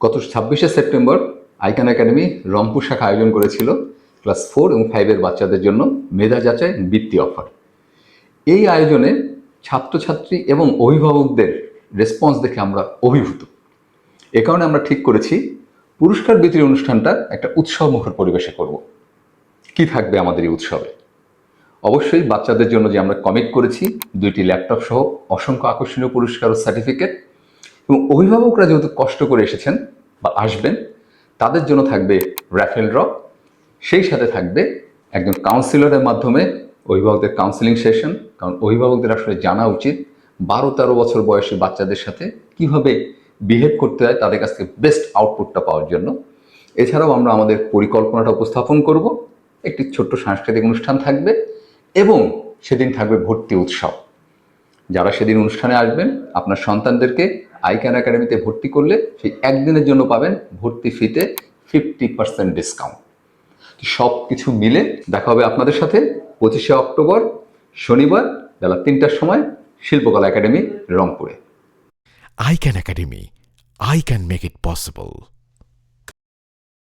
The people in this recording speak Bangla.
গত ছাব্বিশে সেপ্টেম্বর আইকান একাডেমি রংপুর শাখা আয়োজন করেছিল ক্লাস ফোর এবং ফাইভের বাচ্চাদের জন্য মেধা যাচাই বৃত্তি অফার। এই আয়োজনে ছাত্রছাত্রী এবং অভিভাবকদের রেসপন্স দেখে আমরা অভিভূত। এ কারণে আমরা ঠিক করেছি, পুরস্কার বিতরী অনুষ্ঠানটা একটা উৎসবমুখর পরিবেশে করব। কি থাকবে আমাদের এই উৎসবে? অবশ্যই বাচ্চাদের জন্য যে আমরা কমিট করেছি, দুইটি ল্যাপটপ সহ অসংখ্য আকর্ষণীয় পুরস্কার ও সার্টিফিকেট এবং অভিভাবকরা যেহেতু কষ্ট করে এসেছেন বা আসবেন, তাদের জন্য থাকবে র্যাফেল ড্র, সেই সাথে থাকবে একজন কাউন্সিলরের মাধ্যমে অভিভাবকদের কাউন্সিলিং সেশন কারণ অভিভাবকদের আসলে জানা উচিত বারো তেরো বছর বয়সী বাচ্চাদের সাথে কীভাবে বিহেভ করতে হয়, তাদের কাছ থেকে বেস্ট আউটপুটটা পাওয়ার জন্য। এছাড়াও আমরা আমাদের পরিকল্পনাটা উপস্থাপন করব, একটি ছোট্ট সাংস্কৃতিক অনুষ্ঠান থাকবে এবং সেদিন থাকবে ভর্তি উৎসব। যারা সেদিন অনুষ্ঠানে আসবেন, আপনার সন্তানদেরকে আইক্যান একাডেমিতে ভর্তি করলে সেই একদিনের জন্য পাবেন ভর্তি ফিতে ফিফটি পার্সেন্ট ডিসকাউন্ট সব কিছু মিলে দেখা হবে আপনাদের সাথে পঁচিশে অক্টোবর, শনিবার বেলা তিনটার সময় শিল্পকলা একাডেমি রংপুরে I can academy I can make it possible.